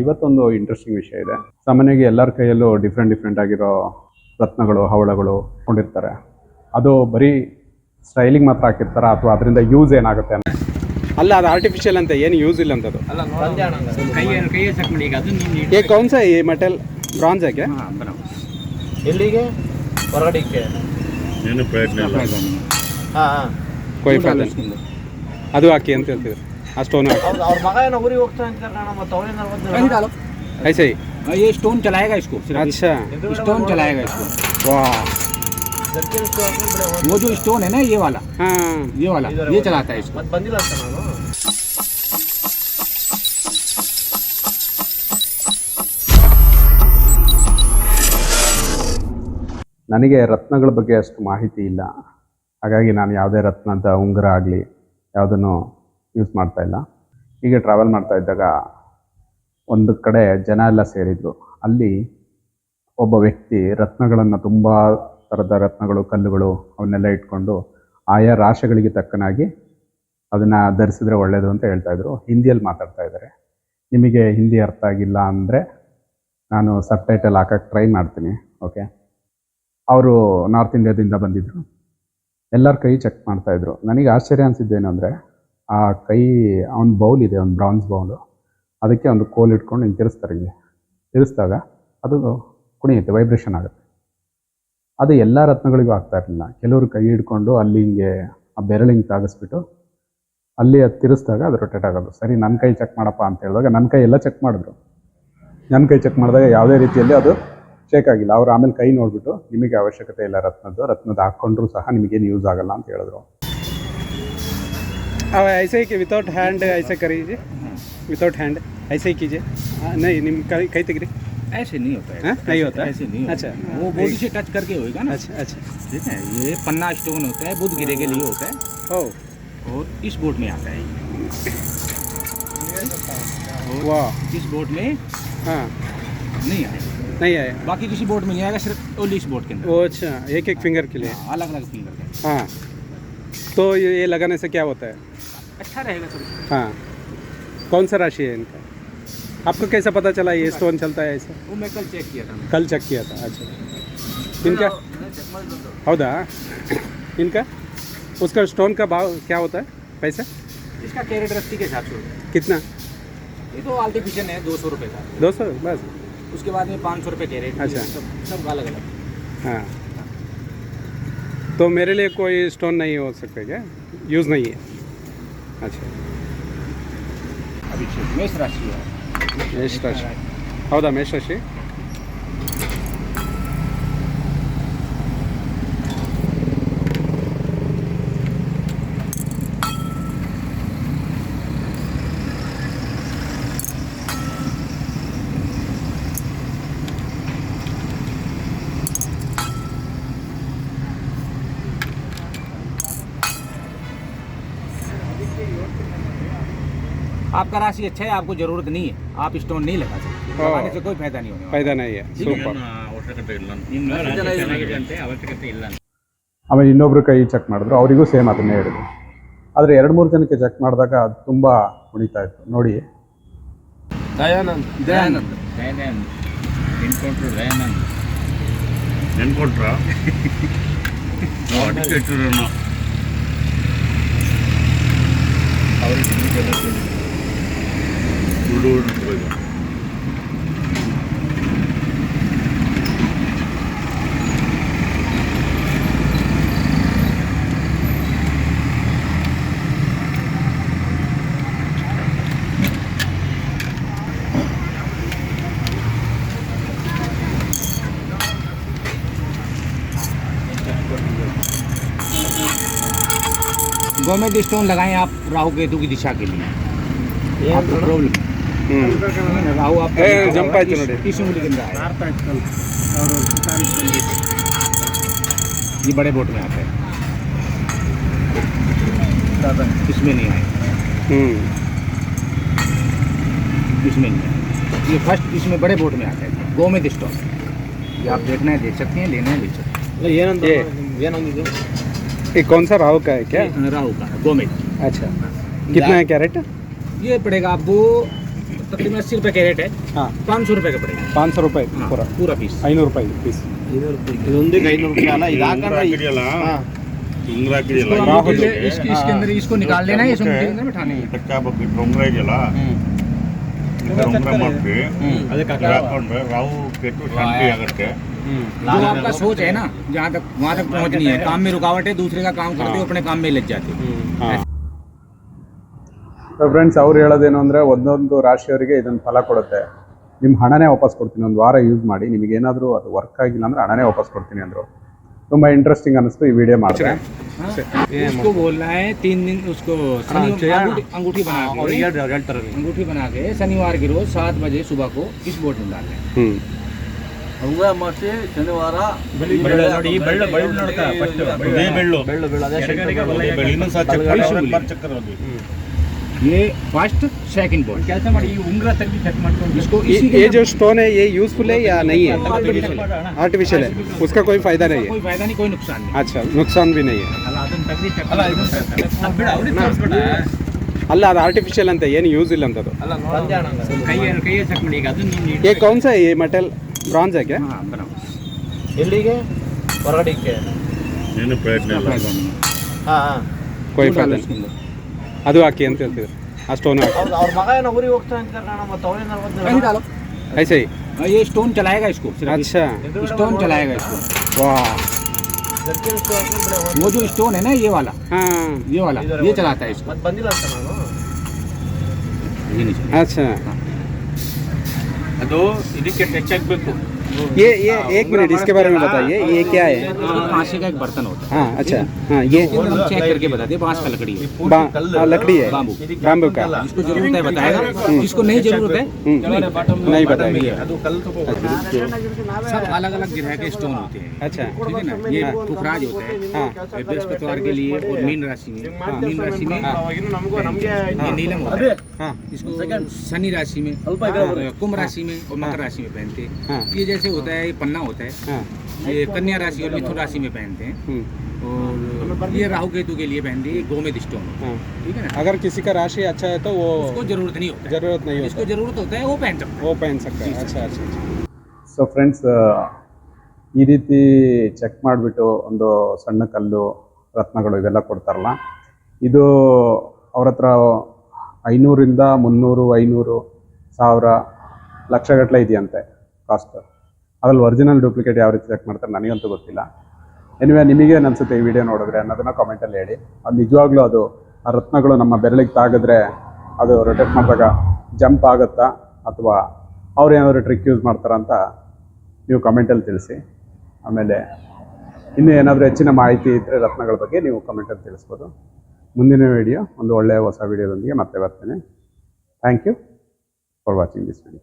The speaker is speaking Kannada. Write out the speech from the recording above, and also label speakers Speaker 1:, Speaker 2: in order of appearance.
Speaker 1: ಇವತ್ತೊಂದು ಇಂಟ್ರೆಸ್ಟಿಂಗ್ ವಿಷಯ ಇದೆ. ಸಾಮಾನ್ಯವಾಗಿ ಎಲ್ಲರ ಕೈಯಲ್ಲೂ ಡಿಫ್ರೆಂಟ್ ಡಿಫ್ರೆಂಟ್ ಆಗಿರೋ ರತ್ನಗಳು ಹವಳಗಳು ಕೊಂಡಿರ್ತಾರೆ ಅದು ಬರೀ ಸ್ಟೈಲಿಂಗ್ ಮಾತ್ರ ಹಾಕಿರ್ತಾರ? ಅಥವಾ ಅದರಿಂದ ಯೂಸ್ ಏನಾಗುತ್ತೆ
Speaker 2: ಅಲ್ಲ ಅದು ಆರ್ಟಿಫಿಷಿಯಲ್ ಅಂತ ಏನು ಯೂಸ್ ಇಲ್ಲ ಅಂತದು. ಕೌನ್ಸ ಈ ಮೆಟಲ್
Speaker 3: ಬ್ರಾಂಜ್ ಹಾಕಿ ಎಲ್ಲಿಗೆ? ಹೊರಗಡೆಗೆ.
Speaker 4: ಏನು
Speaker 2: ಅದು ಹಾಕಿ ಅಂತ ಹೇಳ್ತಿದ್ರು. ಆ ಸ್ಟೋನ್ ಹಾಕಿ
Speaker 3: ಹೌದು ಅವ್ರ ಮಗ ಏನೋ ಊರಿಗೆ ಹೋಗ್ತಾ ಅಂತ ಕಾರಣ ಮತ್ತೆ ಅವ್ರೇನಾರು ಬಂದು
Speaker 2: ऐसे ही
Speaker 5: हाँ, ये स्टोन चलाएगा इसको सिर्फ
Speaker 2: अच्छा
Speaker 5: स्टोन चलाएगा इसको
Speaker 2: वाह
Speaker 5: वो जो स्टोन है ना ये वाला
Speaker 2: हाँ
Speaker 5: ये वाला ये चलाता है इसको
Speaker 3: ಮತ್ತೆ ಬಂದಿಲ್ಲ ಅಂತ ನಾನು
Speaker 1: ನನಗೆ ರತ್ನಗಳ ಬಗ್ಗೆ ಅಷ್ಟು ಮಾಹಿತಿ ಇಲ್ಲ ಹಾಗಾಗಿ ನಾನು ಯಾವುದೇ ರತ್ನದ ಉಂಗುರ ಆಗಲಿ ಯಾವುದನ್ನು ಯೂಸ್ ಮಾಡ್ತಾ ಇಲ್ಲ. ಹೀಗೆ ಟ್ರಾವೆಲ್ ಮಾಡ್ತಾ ಇದ್ದಾಗ ಒಂದು ಕಡೆ ಜನ ಎಲ್ಲ ಸೇರಿದ್ರು. ಅಲ್ಲಿ ಒಬ್ಬ ವ್ಯಕ್ತಿ ರತ್ನಗಳನ್ನು ತುಂಬ ಥರದ ರತ್ನಗಳು, ಕಲ್ಲುಗಳು ಅವನ್ನೆಲ್ಲ ಇಟ್ಕೊಂಡು ಆಯಾ ರಾಶಿಗಳಿಗೆ ತಕ್ಕನಾಗಿ ಅದನ್ನು ಧರಿಸಿದ್ರೆ ಒಳ್ಳೆಯದು ಅಂತ ಹೇಳ್ತಾ ಇದ್ರು. ಹಿಂದಿಯಲ್ಲಿ ಮಾತಾಡ್ತಾ ಇದ್ದಾರೆ. ನಿಮಗೆ ಹಿಂದಿ ಅರ್ಥ ಆಗಿಲ್ಲ ಅಂದರೆ ನಾನು ಸಬ್ ಟೈಟಲ್ ಹಾಕಕ್ಕೆ ಟ್ರೈ ಮಾಡ್ತೀನಿ ಓಕೆ ಅವರು ನಾರ್ತ್ ಇಂಡಿಯಾದಿಂದ ಬಂದಿದ್ದರು ಎಲ್ಲರ ಕೈ ಚೆಕ್ ಮಾಡ್ತಾಯಿದ್ರು ನನಗೆ ಆಶ್ಚರ್ಯ ಅನಿಸಿದ್ದೇನು ಅಂದರೆ ಆ ಕೈ, ಅವ್ನ ಬೌಲ್ ಇದೆ ಒಂದು ಬ್ರಾನ್ಸ್ ಬೌಲು ಅದಕ್ಕೆ ಒಂದು ಕೋಲ್ ಇಟ್ಕೊಂಡು ಹಿಂಗೆ ತಿರ್ಸ್ತಾರೆ ಹಿಂಗೆ. ತಿರ್ಸಿದಾಗ ಅದು ಕುಣಿಯುತ್ತೆ ವೈಬ್ರೇಷನ್ ಆಗುತ್ತೆ. ಅದು ಎಲ್ಲ ರತ್ನಗಳಿಗೂ ಆಗ್ತಾ ಇರಲಿಲ್ಲ. ಕೆಲವರು ಕೈ ಹಿಡ್ಕೊಂಡು ಅಲ್ಲಿ ಹಿಂಗೆ ಆ ಬೆರಳು ಹಿಂಗೆ ತಾಗಿಸ್ಬಿಟ್ಟು ಅಲ್ಲಿ ಅದು ತಿರ್ಸ್ದಾಗ ಅದು ರೊಟೇಟ್ ಆಗೋದು. ಸರಿ ನನ್ನ ಕೈ ಚೆಕ್ ಮಾಡಪ್ಪ ಅಂತ ಹೇಳಿದಾಗ ನನ್ನ ಕೈ ಎಲ್ಲ ಚೆಕ್ ಮಾಡಿದ್ರು. ನನ್ನ ಕೈ ಚೆಕ್ ಮಾಡಿದಾಗ ಯಾವುದೇ ರೀತಿಯಲ್ಲಿ ಅದು ಶೇಕ್ ಆಗಿಲ್ಲ. ಅವ್ರು ಆಮೇಲೆ ಕೈ ನೋಡಿಬಿಟ್ಟು, ನಿಮಗೆ ಅವಶ್ಯಕತೆ ಇಲ್ಲ ರತ್ನದ್ದು. ರತ್ನದ ಹಾಕ್ಕೊಂಡ್ರು ಸಹ ನಿಮಗೇನು ಯೂಸ್ ಆಗಲ್ಲ ಅಂತ ಹೇಳಿದ್ರು
Speaker 2: अब ऐसे ही कि विदाउट हैंड ऐसे करिए विदाउट हैंड ऐसे ही कीजिए। हाँ, नहीं निम कई कई तक
Speaker 5: ऐसे नहीं होता है।
Speaker 2: हाँ? नहीं होता?
Speaker 5: ऐसे नहीं होता।
Speaker 2: अच्छा।
Speaker 5: वो बॉडी से टच करके होएगा ना।
Speaker 2: अच्छा अच्छा।
Speaker 5: ठीक है ये पन्ना स्टोन होता है बुध गिरे के लिए होता है।
Speaker 2: ओ।
Speaker 5: और इस बोट में आता है।
Speaker 2: वाह।
Speaker 5: इस बोट में
Speaker 2: हाँ।
Speaker 5: नहीं आएगा
Speaker 2: नहीं आया।
Speaker 5: बाकी किसी बोट में नहीं आएगा सिर्फ़ ओनली इस बोट के अंदर।
Speaker 2: अच्छा। एक एक फिंगर के लिए।
Speaker 5: अलग अलग फिंगर का।
Speaker 2: हाँ। तो ये ये लगाने से क्या होता है?
Speaker 5: अच्छा रहेगा सर
Speaker 2: हाँ। कौन सा राशि है इनका? आपको कैसा पता चला ये स्टोन चलता है ऐसा?
Speaker 5: वो मैं कल चेक किया था।
Speaker 2: कल चेक किया था अच्छा। इनका? हौदा? इनका? उसका स्टोन का भाव क्या होता है? पैसा?
Speaker 5: इसका कैरेट रस्ती के हिसाब से होता
Speaker 2: कितना?
Speaker 5: ये तो आर्टिफिशियल है दो सौ रुपये का।
Speaker 2: दो सौ? बस।
Speaker 5: उसके बाद में पाँच सौ रुपये कैरेट
Speaker 2: अच्छा।
Speaker 5: सब अलग अलग
Speaker 2: हाँ। तो मेरे लिए कोई स्टोन नहीं हो सकता क्या यूज़ नहीं है अच्छा
Speaker 5: अभिषेक मेष राशि है
Speaker 2: ಮೇಷ ರಾಶಿ ಹೌದಾ ಮೇಷ ರಾಶಿ
Speaker 5: आपका राशि अच्छा है आपको जरूरत नहीं है आप स्टोन नहीं लगा सकते
Speaker 2: हाँ।
Speaker 5: लगाने से कोई फायदा नहीं होने वाला
Speaker 2: ಫೈದಾ ನೈ ಸೂಪರ್
Speaker 4: ಅವಶ್ಯಕತೆ ಇಲ್ಲ
Speaker 3: ನಿಮ್ಮ ರಾಶಿ ಚೆನ್ನಾಗಿದೆ ಅಂತೆ ಅವಶ್ಯಕತೆ ಇಲ್ಲ ಅಂತ.
Speaker 1: ಆಮೇಲೆ ಇನ್ನೊಬ್ರು ಕೈ ಚೆಕ್ ಮಾಡಿದ್ರು ಅವರಿಗೂ ಸೇಮ್ ಅದನ್ನೇ ಹೇಳಿದ್ರು ಆದರೆ ಎರಡು ಮೂರು ಜನಕ್ಕೆ ಚೆಕ್ ಮಾಡಿದಾಗ ಅದು ತುಂಬ ಕುಣಿತಾ ಇತ್ತು ನೋಡಿ
Speaker 3: ದಯಾನಂದ್ ದಯಾನಂದ್ ಎನ್ಕೌಂಟ್ರ್ ದಯಾನಂದ್
Speaker 4: ನೆನ್ಕೊಟ್ರ ನಾವು ഉള്ളൂരിന്
Speaker 5: गवर्नमेंट स्टोन लगाएँ आप राहु केतु की दिशा के लिए। आपको प्रॉब्लम ये बड़े बोट में आते हैं। इसमें नहीं आए।
Speaker 2: हम्म।
Speaker 5: इसमें नहीं आए। ये फ़र्स्ट इसमें बड़े बोट में आते हैं। गो में स्टॉक ये आप देखना है देख सकते हैं लेना है ले सकते
Speaker 2: हैं।
Speaker 3: ये
Speaker 2: ये। कौन सा राहु का है क्या?
Speaker 5: राहु का गोमेद
Speaker 2: अच्छा। कितना है क्या रेट
Speaker 5: ये पड़ेगा आपको तकरीबन अस्सी रुपए का रेट है
Speaker 2: हाँ
Speaker 5: पाँच सौ रुपए का पड़ेगा
Speaker 2: पाँच सौ रुपये
Speaker 5: हाँ,
Speaker 2: पूरा
Speaker 5: पूरा पीस
Speaker 2: ಐನೂರು ರೂಪಾಯಿ ಪೀಸ್
Speaker 6: ಇದೊಂದಿಗೆ ಐನೂರು ರೂಪಾಯಿ ಅಲ್ಲ ಇದು
Speaker 4: ಉಂಗುರ
Speaker 6: ಹಾಕೊಂಡ್ರೆ
Speaker 4: ಹಾಕಿದೆಯಲ್ಲ ಉಂಗುರ ಹಾಕಿದೆಯಲ್ಲ
Speaker 5: इसको
Speaker 2: राहुल।
Speaker 5: अंगूठी पे- इसके इसके अंदर इसको निकाल लेना है इस अंगूठी के अंदर बैठाने है
Speaker 4: ಕಚ್ಚಾ ಬಗ್ಗೆ ಉಂಗುರ ಇದೆಯಲ್ಲ ಈ ಥರ ಉಂಗುರ ಮಾಡ್ತೀವಿ ಇದು ಹಾಕೊಂಡ್ರೆ ರಾವು ಕೆಟ್ಟು ಶಾಂತಿ ಆಗುತ್ತೆ
Speaker 5: जो आपका सोच है ना जहाँ तक वहाँ तक पहुँचनी है काम में रुकावट है दूसरे का काम करते हो अपने काम में लग जाते हो
Speaker 2: ಹಾಂ
Speaker 1: ಫ್ರೆಂಡ್ಸ್ ಅವ್ರು ಹೇಳೋದೇನು ಅಂದರೆ ಒಂದೊಂದು ರಾಶಿಯವರಿಗೆ ಇದನ್ನು ಫಲ ಕೊಡುತ್ತೆ ನಿಮ್ಮ ಹಣನೇ ವಾಪಸ್ ಕೊಡ್ತೀನಿ ಒಂದು ವಾರ ಯೂಸ್ ಮಾಡಿ ನಿಮಗೆ ಏನಾದರೂ ಅದು ವರ್ಕ್ ಆಗಿಲ್ಲ ಅಂದರೆ ಹಣನೇ ವಾಪಸ್ ಕೊಡ್ತೀನಿ ಅಂದರು ತುಂಬ ಇಂಟ್ರೆಸ್ಟಿಂಗ್ ಅನ್ನಿಸ್ತು ಈ ವಿಡಿಯೋ ಮಾಡಿದ್ರೆ
Speaker 5: उसको बोलना है तीन दिन उसको शनि- अंगूठी अंगूठी बना के अंगूठी बना के शनिवार की रोज सात बजे सुबह को इस बोर्ड में डालना है
Speaker 2: ಹ್ಞೂ
Speaker 6: ಉಂಗುರ ಮಾಡಿಸಿ ಶನಿವಾರ
Speaker 3: ನೋಡಿ ಈ ಬೆಳ್ಳು ಬೆಳ್ಳು ನೋಡ್ತಾ ಫಸ್ಟ್
Speaker 4: ಇದೇ ಬೆಳ್ಳು
Speaker 6: ಬೆಳ್ಳು ಬೆಳ್ಳು ಅದೇ shape
Speaker 4: ಇದೇ ಬೆಳ್ಳು ಇನ್ನೂ ಸಹ ಚಕ್ರ ಬರ್ ಚಕ್ರ ಹೋಗಿ
Speaker 5: ये फर्स्ट सेकंड बोर्ड
Speaker 3: ಕೆಲಸ ಮಾಡಿ ಈ ಉಂಗುರ ತೆಗ್ದು ಚೆಕ್ ಮಾಡ್ಕೊಂಡು
Speaker 5: इसको
Speaker 2: ये
Speaker 5: इसी
Speaker 2: ये
Speaker 5: के
Speaker 2: जो स्टोन है ये यूजफुल है या नहीं है आर्टिफिशियल है उसका कोई फायदा नहीं है
Speaker 5: कोई फायदा नहीं कोई नुकसान नहीं
Speaker 2: अच्छा नुकसान भी नहीं है
Speaker 3: ಅಲ್ಲ ಅದನ್ನ ತೆಗ್ದು ಚೆಕ್ ಅಲ್ಲ ಬಿಡ ಅವ್ರಿಗೆ ತೋರಿಸ್ಬೇಡ
Speaker 2: ಅಲ್ಲ ಅದು ಆರ್ಟಿಫಿಷಿಯಲ್ ಅಂತ ಏನು ಯೂಸ್ ಇಲ್ಲ ಅಂತದು
Speaker 3: ಕೈ ಕೈಯ ಚೆಕ್ ಮಾಡಿ ಈಗ ಅದನ್ನ ನೀನು
Speaker 2: ये कौन सा है ये मेटल ब्रॉन्ज है क्या
Speaker 5: हाँ बनाओ
Speaker 6: ಎಲ್ಲಿಗೆ ಹೊರಗಡೆಗೆ
Speaker 4: ಏನು ಪ್ರಯತ್ನ ಇಲ್ಲ
Speaker 6: ಹಾ ಹಾ
Speaker 2: कोई
Speaker 5: क्यों
Speaker 2: ಅದು ಹಾಕಿ ಅಂತ ಹೇಳ್ತಿದ್ರು ಆ ಸ್ಟೋನ್ ಹಾಕಿ
Speaker 6: ಹೌದು ಅವ್ರ ಮಗ ಏನೋ ಊರಿಗೆ ಹೋಗ್ತಾ ಅಂತಾರೆ ಕಣ ಮತ್ತೆ ಅವ್ರೇನಾರು
Speaker 5: कहीं डालो
Speaker 2: ऐसे ही
Speaker 5: हाँ, ये स्टोन चलाएगा इसको सिर्फ
Speaker 2: अच्छा
Speaker 5: स्टोन चलाएगा इसको
Speaker 2: वाह
Speaker 5: वो जो स्टोन है ना ये वाला
Speaker 2: हाँ
Speaker 5: ये वाला ये चलाता है इसको
Speaker 6: ಮತ್ತೆ ಬಂದಿಲ್ಲ ಅಂತ ನಾನು
Speaker 5: ये नहीं चलाता।
Speaker 2: अच्छा
Speaker 3: ಅದು ಇದಕ್ಕೆ ಟಚ್ ಆಗಬೇಕು
Speaker 2: ये ये एक मिनट इसके बारे में बताइए ये क्या है?
Speaker 5: कांसे का एक बर्तन होता है।
Speaker 2: हाँ अच्छा हाँ ये
Speaker 5: हम चेक करके बताते हैं बाँस का लकड़ी है।
Speaker 2: हाँ, लकड़ी है
Speaker 5: बाम्बू।
Speaker 2: बाम्बू का।
Speaker 5: जिसको ज़रूरत है बताएगा। जिसको नहीं ज़रूरत है
Speaker 2: हम्म, नहीं बताएँगे।
Speaker 5: सब अलग अलग ग्रह के स्टोन होते हैं।
Speaker 2: अच्छा।
Speaker 5: ठीक है ना? ये पुखराज होता है।
Speaker 2: हाँ।
Speaker 5: बृहस्पतिवार के लिए और मीन राशि में। मीन राशि में। ये नीलम होता है।
Speaker 2: हाँ।
Speaker 5: इसको शनि राशि में कुंभ राशि में और मकर राशि में पहनते हैं।
Speaker 2: हाँ।
Speaker 5: ये जैसे होता है ये पन्ना होता है
Speaker 2: हाँ
Speaker 5: ये कन्या राशि और मिथुन राशि में पहनते हैं
Speaker 2: हम्म,
Speaker 5: और ये राहु केतु के लिए पहनते हैं ये गोमेद स्टोन
Speaker 2: हाँ
Speaker 5: ठीक है ना
Speaker 2: अगर किसी का राशि अच्छा है तो वो
Speaker 5: उसको जरूरत नहीं होता है
Speaker 2: जरूरत नहीं
Speaker 5: जिसको
Speaker 2: होता
Speaker 5: जरूरत होता है वो पहन सकता
Speaker 2: वो पहन सकता है अच्छा अच्छा अच्छा
Speaker 1: ಸೊ ಫ್ರೆಂಡ್ಸ್ ಈ ರೀತಿ ಚೆಕ್ ಮಾಡಿಬಿಟ್ಟು ಒಂದು ಸಣ್ಣ ಕಲ್ಲು ರತ್ನಗಳು ಇವೆಲ್ಲ ಕೊಡ್ತಾರಲ್ಲ ಇದು ಅವ್ರ ಹತ್ರ ಐನೂರಿಂದ ಮುನ್ನೂರು ಐನೂರು ಸಾವಿರ ಲಕ್ಷಗಟ್ಟಲೆ ಇದೆಯಂತೆ ಕಾಸ್ಟ್ ಅದ್ರಲ್ಲಿ ಒರಿಜಿನಲ್ ಡೂಪ್ಲಿಕೇಟ್ ಯಾವ ರೀತಿ ಚೆಕ್ ಮಾಡ್ತಾರೆ ನನಗಂತೂ ಗೊತ್ತಿಲ್ಲ. ಎನಿವೆ ನಿಮಗೆ ಅನಿಸುತ್ತೆ ಈ ವಿಡಿಯೋ ನೋಡಿದ್ರೆ ಕಾಮೆಂಟ್ ಕಾಮೆಂಟಲ್ಲಿ ಹೇಳಿ. ಅದು ನಿಜವಾಗ್ಲೂ ಅದು, ಆ ರತ್ನಗಳು ನಮ್ಮ ಬೆರಳಿಗೆ ತಾಗಿದ್ರೆ ಅದು ರೊಟೇಟ್ ಮಾಡಿದಾಗ ಜಂಪ್ ಆಗುತ್ತಾ ಅಥವಾ ಅವ್ರು ಏನಾದರೂ ಟ್ರಿಕ್ ಯೂಸ್ ಮಾಡ್ತಾರ ಅಂತ ನೀವು ಕಮೆಂಟಲ್ಲಿ ತಿಳಿಸಿ. ಆಮೇಲೆ ಇನ್ನೂ ಏನಾದರೂ ಹೆಚ್ಚಿನ ಮಾಹಿತಿ ಇದ್ದರೆ ರತ್ನಗಳ ಬಗ್ಗೆ ನೀವು ಕಮೆಂಟಲ್ಲಿ ತಿಳಿಸ್ಬೋದು. ಮುಂದಿನ ವಿಡಿಯೋ ಒಂದು ಒಳ್ಳೆಯ ಹೊಸ ವಿಡಿಯೋದೊಂದಿಗೆ ಮತ್ತೆ ಬರ್ತೇನೆ. Thank you for watching this video